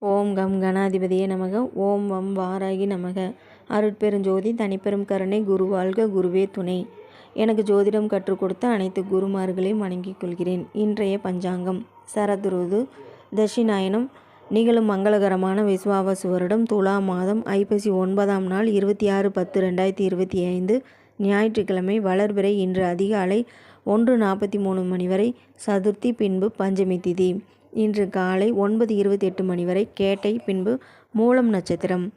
ஓம் come கணாதிபதியே நமக. ஓம் வம் வாராகி நமக. அருட்பெருஞ்சோதி தனிப்பெரும் கருணை குரு வாழ்க குருவே துணை. எனக்கு ஜோதிடம் கற்றுக் கொடுத்த அனைத்து குருமார்களையும் வணங்கிக் கொள்கிறேன். இன்றைய பஞ்சாங்கம் சரதுருது தட்சிணாயனம் நிகழும் மங்களகரமான விஸ்வாவசு வருடம் துலா மாதம் ஐப்பசி ஒன்பதாம் நாள் இருபத்தி ஆறு பத்து ரெண்டாயிரத்தி இருபத்தி ஐந்து ஞாயிற்றுக்கிழமை வளர்பிறை இன்று அதிகாலை ஒன்று நாற்பத்தி மூணு மணி வரை சதுர்த்தி பின்பு பஞ்சமி திதி. இன்று காலை ஒன்பது இருபத்தி எட்டு மணி வரை கேட்டை பின்பு மூலம் நட்சத்திரம்.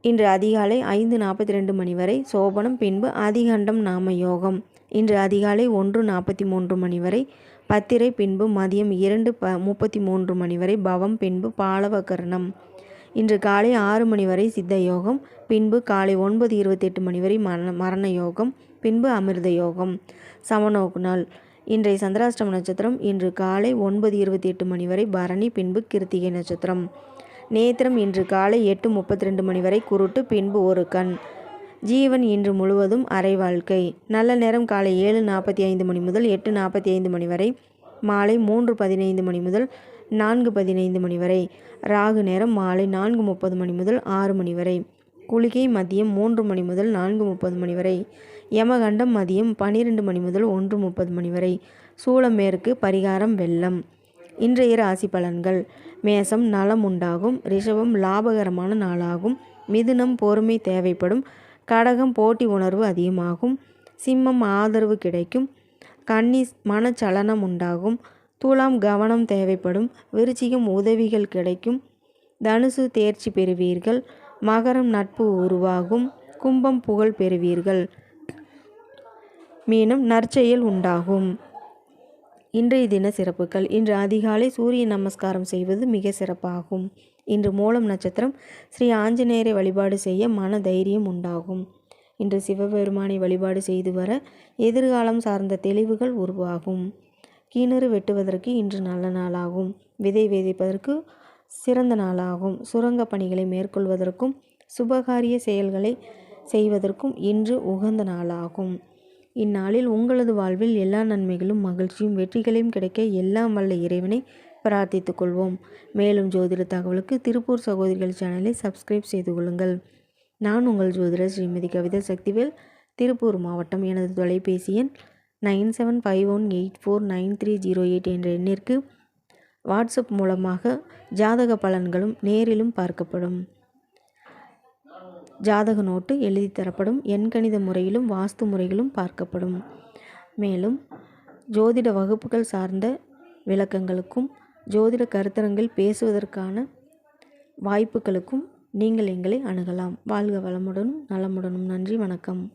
இன்று அதிகாலை ஐந்து நாற்பத்தி ரெண்டு மணி வரை சோபனம் பின்பு அதிகண்டம் நாம யோகம். இன்று அதிகாலை ஒன்று நாற்பத்தி மூன்று மணி வரை பத்திரை பின்பு மதியம் இரண்டு ப முப்பத்தி மூன்று மணி வரை பவம் பின்பு பாலவகரணம். இன்று காலை ஆறு மணி வரை சித்த யோகம் பின்பு காலை ஒன்பது இருபத்தெட்டு மணி வரை மரண மரண யோகம் பின்பு அமிர்த யோகம். சமநோக்கு நாள். இன்றைய சந்திராஷ்டம நட்சத்திரம் இன்று காலை ஒன்பது இருபத்தி எட்டு மணி வரை பரணி பின்பு கிருத்திகை நட்சத்திரம். நேத்திரம் இன்று காலை எட்டு முப்பத்தி ரெண்டு மணி வரை குருட்டு பின்பு ஒரு கண். ஜீவன் இன்று முழுவதும் அரை வாழ்க்கை. நல்ல நேரம் காலை ஏழு நாற்பத்தி ஐந்து மணி முதல் எட்டு நாற்பத்தி ஐந்து மணி வரை மாலை மூன்று பதினைந்து மணி முதல் நான்கு பதினைந்து மணி வரை ராகு நேரம் மாலை நான்கு முப்பது மணி முதல் ஆறு மணி வரை குளிகை மதியம் மூன்று மணி முதல் நான்கு முப்பது மணி வரை யமகண்டம் மதியம் பன்னிரெண்டு மணி முதல் ஒன்று முப்பது மணி வரை. சூளம் மேற்கு பரிகாரம் வெள்ளம் இன்றைய ராசி பலன்கள். மேசம் நலம் உண்டாகும். ரிஷபம் லாபகரமான நாளாகும். மிதுனம் பொறுமை தேவைப்படும். கடகம் போட்டி உணர்வு அதிகமாகும். சிம்மம் ஆதரவு கிடைக்கும். கன்னி மனச்சலனம் உண்டாகும். துலாம் கவனம் தேவைப்படும். விருச்சிகம் உதவிகள் கிடைக்கும். தனுசு தேர்ச்சி பெறுவீர்கள். மகரம் நட்பு உருவாகும். கும்பம் புகழ் பெறுவீர்கள். மீனும் நற்செயல் உண்டாகும். இன்றைய தின சிறப்புகள். இன்று அதிகாலை சூரிய நமஸ்காரம் செய்வது மிக சிறப்பாகும். இன்று மூலம் நட்சத்திரம் ஸ்ரீ ஆஞ்சநேயரை வழிபாடு செய்ய மன தைரியம் உண்டாகும். இன்று சிவபெருமானை வழிபாடு செய்து வர எதிர்காலம் சார்ந்த தெளிவுகள் உருவாகும். கிணறு வெட்டுவதற்கு இன்று நல்ல நாளாகும். விதை விதைப்பதற்கு சிறந்த நாளாகும். சுரங்க பணிகளை மேற்கொள்வதற்கும் சுபகாரிய செயல்களை செய்வதற்கும் இன்று உகந்த நாளாகும். இந்நாளில் உங்களது வாழ்வில் எல்லா நன்மைகளும் மகிழ்ச்சியும் வெற்றிகளையும் கிடைக்க எல்லாம் வல்ல இறைவனை பிரார்த்தித்துக் கொள்வோம். மேலும் ஜோதிட தகவலுக்கு திருப்பூர் சகோதரிகள் சேனலை சப்ஸ்கிரைப் செய்து கொள்ளுங்கள். நான் உங்கள் ஜோதிடர் ஸ்ரீமதி கவிதா சக்திவேல். திருப்பூர் மாவட்டம் எனது தொலைபேசி எண் nine seven five one eight four nine three zero eight என்ற எண்ணிற்கு வாட்ஸ்அப் மூலமாக ஜாதக பலன்களும் நேரிலும் பார்க்கப்படும். ஜாதக நோட்டு எழுதி தரப்படும் எண்கணித முறையிலும் வாஸ்து முறைகளும் பார்க்கப்படும். மேலும் ஜோதிட வகுப்புகள் சார்ந்த விளக்கங்களுக்கும் ஜோதிட கருத்தரங்கில் பேசுவதற்கான வாய்ப்புகளுக்கும் நீங்கள் எங்களை அணுகலாம். வாழ்க வளமுடனும் நலமுடனும். நன்றி வணக்கம்.